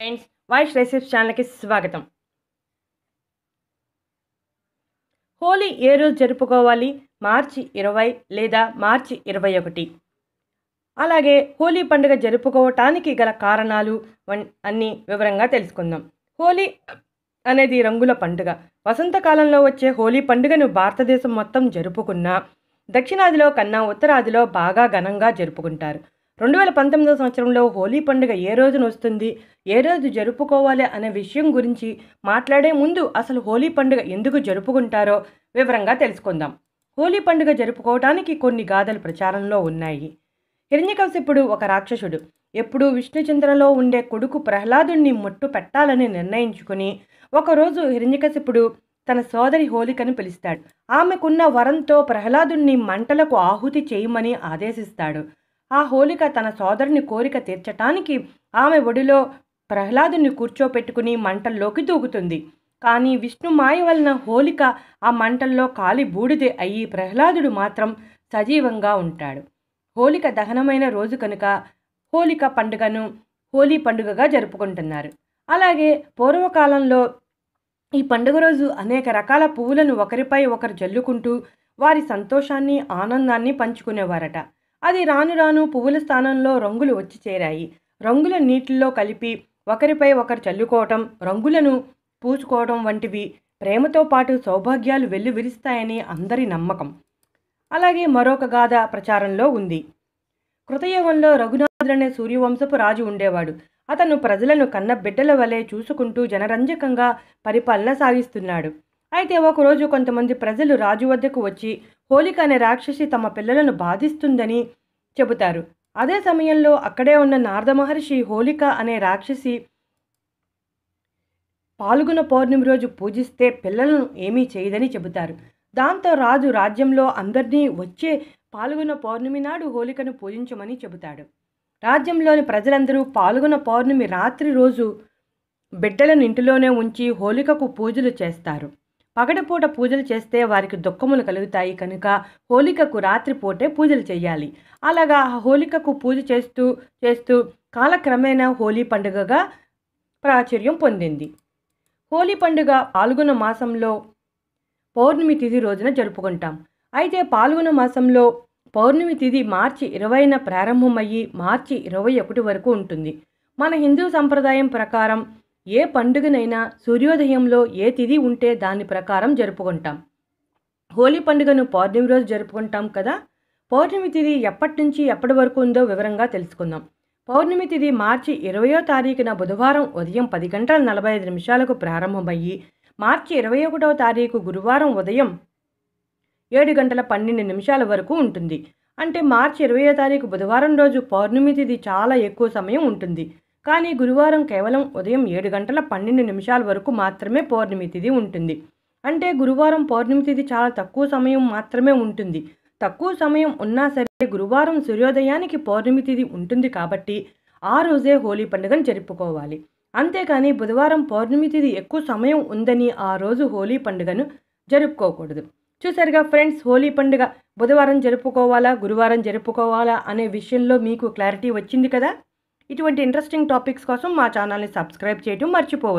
Friends voice recipes ఛానల్కి స్వాగతం. హోలీ ఏ రోజు జరుపుకోవాలి? మార్చి ఇరవై లేదా మార్చి ఇరవై ఒకటి. అలాగే హోలీ పండుగ జరుపుకోవటానికి గల కారణాలు వన్ అన్నీ వివరంగా తెలుసుకుందాం. హోలీ అనేది రంగుల పండుగ. వసంతకాలంలో వచ్చే హోలీ పండుగను భారతదేశం మొత్తం జరుపుకున్నా దక్షిణాదిలో కన్నా ఉత్తరాదిలో బాగా ఘనంగా జరుపుకుంటారు. రెండు వేల పంతొమ్మిదో సంవత్సరంలో హోలీ పండుగ ఏ రోజున వస్తుంది? ఏ రోజు జరుపుకోవాలి అనే విషయం గురించి మాట్లాడే ముందు అసలు హోలీ పండుగ ఎందుకు జరుపుకుంటారో వివరంగా తెలుసుకుందాం. హోలీ పండుగ జరుపుకోవడానికి కొన్ని గాథలు ప్రచారంలో ఉన్నాయి. హిరణ్యకశిపుడు ఒక రాక్షసుడు. ఎప్పుడూ విష్ణుచంద్రలో ఉండే కొడుకు ప్రహ్లాదుణ్ణి ముట్టు పెట్టాలని నిర్ణయించుకుని ఒకరోజు హిరణ్యకశిపుడు తన సోదరి హోలికను పిలుస్తాడు. ఆమెకున్న వరంతో ప్రహ్లాదుణ్ణి మంటలకు ఆహుతి చేయమని ఆదేశిస్తాడు. ఆ హోలిక తన సోదరుని కోరిక తీర్చటానికి ఆమె ఒడిలో ప్రహ్లాదుని కూర్చోపెట్టుకుని మంటల్లోకి దూకుతుంది. కానీ విష్ణు మాయ వలన హోలిక ఆ మంటల్లో కాలి బూడిదే అయ్యి ప్రహ్లాదుడు మాత్రం సజీవంగా ఉంటాడు. హోలిక దహనమైన రోజు కనుక హోలిక పండుగను హోలీ పండుగగా జరుపుకుంటున్నారు. అలాగే పూర్వకాలంలో ఈ పండుగ రోజు అనేక రకాల పువ్వులను ఒకరిపై ఒకరు జల్లుకుంటూ వారి సంతోషాన్ని ఆనందాన్ని పంచుకునేవారట. అది రాను రాను పువ్వుల స్థానంలో రంగులు వచ్చి చేరాయి. రంగుల నీటిల్లో కలిపి ఒకరిపై ఒకరు చల్లుకోవటం రంగులను పూసుకోవడం వంటివి ప్రేమతో పాటు సౌభాగ్యాలు వెల్లువిరుస్తాయని అందరి నమ్మకం. అలాగే మరొక గాథ ప్రచారంలో ఉంది. కృతయుగంలో రఘునాథుడనే సూర్యవంశపు రాజు ఉండేవాడు. అతను ప్రజలను కన్న బిడ్డల వలె చూసుకుంటూ జనరంజకంగా పరిపాలన సాగిస్తున్నాడు. అయితే ఒకరోజు కొంతమంది ప్రజలు రాజు వద్దకు వచ్చి హోలిక అనే రాక్షసి తమ పిల్లలను బాధిస్తుందని చెబుతారు. అదే సమయంలో అక్కడే ఉన్న నారద మహర్షి హోలిక అనే రాక్షసి పాల్గొన పౌర్ణమి రోజు పూజిస్తే పిల్లలను ఏమీ చేయదని చెబుతారు. దాంతో రాజు రాజ్యంలో అందరినీ వచ్చే పాల్గొన పౌర్ణమి నాడు హోలికను పూజించమని చెబుతాడు. రాజ్యంలోని ప్రజలందరూ పాల్గొన పౌర్ణమి రాత్రి రోజు బిడ్డలను ఇంటిలోనే ఉంచి హోలికకు పూజలు చేస్తారు. పగటిపూట పూజలు చేస్తే వారికి దుఃఖములు కలుగుతాయి కనుక హోలికకు రాత్రిపూటే పూజలు చేయాలి. అలాగా హోలికకు పూజ చేస్తూ చేస్తూ కాలక్రమేణా హోలీ పండుగగా ప్రాచుర్యం పొందింది. హోలీ పండుగ పాల్గొన మాసంలో పౌర్ణమి తిథి రోజున జరుపుకుంటాం. అయితే పాల్గొన మాసంలో పౌర్ణమి తిథి మార్చి ఇరవైన ప్రారంభమయ్యి మార్చి ఇరవై ఒకటి వరకు ఉంటుంది. మన హిందూ సంప్రదాయం ప్రకారం ఏ పండుగనైనా సూర్యోదయంలో ఏ తిథి ఉంటే దాని ప్రకారం జరుపుకుంటాం. హోలీ పండుగను పౌర్ణమి రోజు జరుపుకుంటాం కదా? పౌర్ణమి తిథి ఎప్పటి నుంచి ఎప్పటి వరకు ఉందో వివరంగా తెలుసుకుందాం. పౌర్ణమి తిథి మార్చి ఇరవయో తారీఖున బుధవారం ఉదయం పది గంటల నలభై ఐదు నిమిషాలకు ప్రారంభమయ్యి మార్చి ఇరవై ఒకటవ తారీఖు గురువారం ఉదయం ఏడు గంటల పన్నెండు నిమిషాల వరకు ఉంటుంది. అంటే మార్చి ఇరవయో తారీఖు బుధవారం రోజు పౌర్ణమి తిథి చాలా ఎక్కువ సమయం ఉంటుంది. కానీ గురువారం కేవలం ఉదయం ఏడు గంటల పన్నెండు నిమిషాల వరకు మాత్రమే పౌర్ణమి తిథి ఉంటుంది. అంటే గురువారం పౌర్ణమి తిథి చాలా తక్కువ సమయం మాత్రమే ఉంటుంది. తక్కువ సమయం ఉన్నా సరే గురువారం సూర్యోదయానికి పౌర్ణమి తిథి ఉంటుంది కాబట్టి ఆ రోజే హోలీ పండుగను జరుపుకోవాలి. అంతేకాని బుధవారం పౌర్ణమి తిథి ఎక్కువ సమయం ఉందని ఆ రోజు హోలీ పండుగను జరుపుకోకూడదు. చూసారుగా ఫ్రెండ్స్ హోలీ పండుగ బుధవారం జరుపుకోవాలా గురువారం జరుపుకోవాలా అనే విషయంలో మీకు క్లారిటీ వచ్చింది కదా? ఇటువంటి ఇంట్రెస్టింగ్ టాపిక్స్ కోసం మా ఛానల్ని సబ్స్క్రైబ్ చేయడం మర్చిపోవద్దు.